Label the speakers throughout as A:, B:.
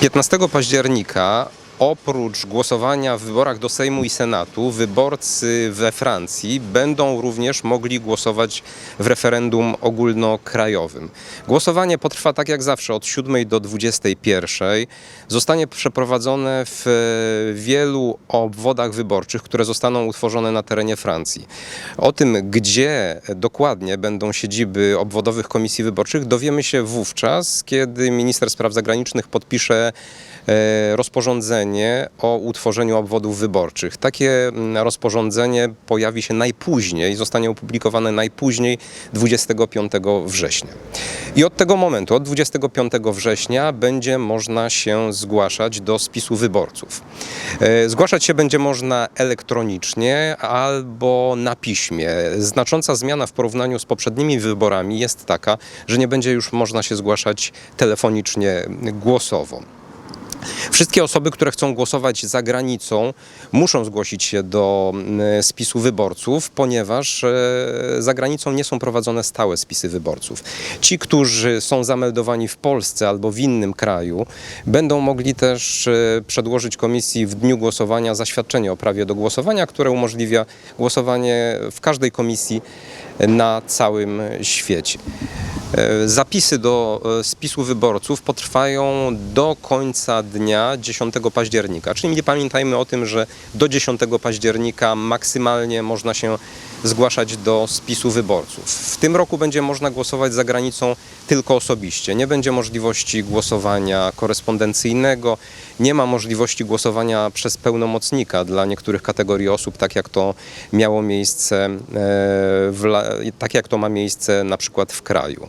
A: 15 października oprócz głosowania w wyborach do Sejmu i Senatu, wyborcy we Francji będą również mogli głosować w referendum ogólnokrajowym. Głosowanie potrwa tak jak zawsze od 7 do 21. Zostanie przeprowadzone w wielu obwodach wyborczych, które zostaną utworzone na terenie Francji. O tym, gdzie dokładnie będą siedziby obwodowych komisji wyborczych, dowiemy się wówczas, kiedy minister spraw zagranicznych podpisze e, rozporządzenie o utworzeniu obwodów wyborczych. Takie mm, rozporządzenie pojawi się najpóźniej, zostanie opublikowane najpóźniej 25 września. I od tego momentu, od 25 września, będzie można się zgłaszać do spisu wyborców. E, Zgłaszać się będzie można elektronicznie albo na piśmie. Znacząca zmiana w porównaniu z poprzednimi wyborami jest taka, że nie będzie już można się zgłaszać telefonicznie głosowo. Wszystkie osoby, które chcą głosować za granicą, muszą zgłosić się do mm, spisu wyborców, ponieważ e, za granicą nie są prowadzone stałe spisy wyborców. Ci, którzy są zameldowani w Polsce albo w innym kraju, będą mogli też e, przedłożyć komisji w dniu głosowania zaświadczenie o prawie do głosowania, które umożliwia głosowanie w każdej komisji na całym świecie. E, Zapisy do e, spisu wyborców potrwają do końca dnia 10 października. Czyli pamiętajmy o tym, że do 10 października maksymalnie można się zgłaszać do spisu wyborców. W tym roku będzie można głosować za granicą tylko osobiście. Nie będzie możliwości głosowania korespondencyjnego, nie ma możliwości głosowania przez pełnomocnika dla niektórych kategorii osób, tak jak to miało miejsce, e, w, tak jak to ma miejsce na przykład w kraju.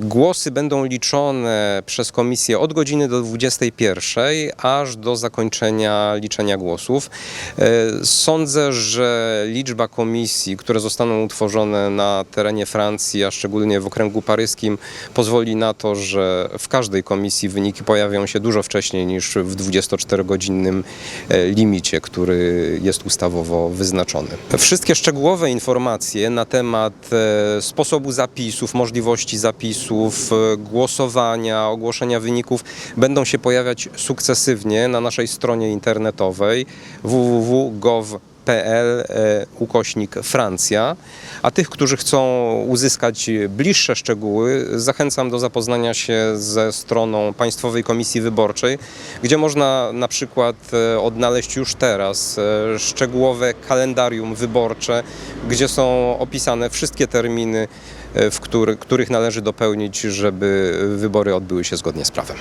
A: Głosy będą liczone przez komisję od godziny do 21, aż do zakończenia liczenia głosów. E, Sądzę, że liczba komisji, które zostaną utworzone na terenie Francji, a szczególnie w okręgu paryskim, pozwoli na to, że w każdej komisji wyniki pojawią się dużo wcześniej niż w 24-godzinnym e, limicie, który jest ustawowo wyznaczony. Wszystkie szczegółowe informacje na temat e, sposobu zapisów, możliwości zapisów, e, głosowania, ogłoszenia wyników będą się pojawiać sukcesywnie na naszej stronie internetowej www.gov.pl e, ukośnik Francja, a tych, którzy chcą uzyskać bliższe szczegóły, zachęcam do zapoznania się ze stroną Państwowej Komisji Wyborczej, gdzie można na przykład e, odnaleźć już teraz szczegółowe kalendarium wyborcze, gdzie są opisane wszystkie terminy, w który, których należy dopełnić, żeby wybory odbyły się zgodnie z prawem.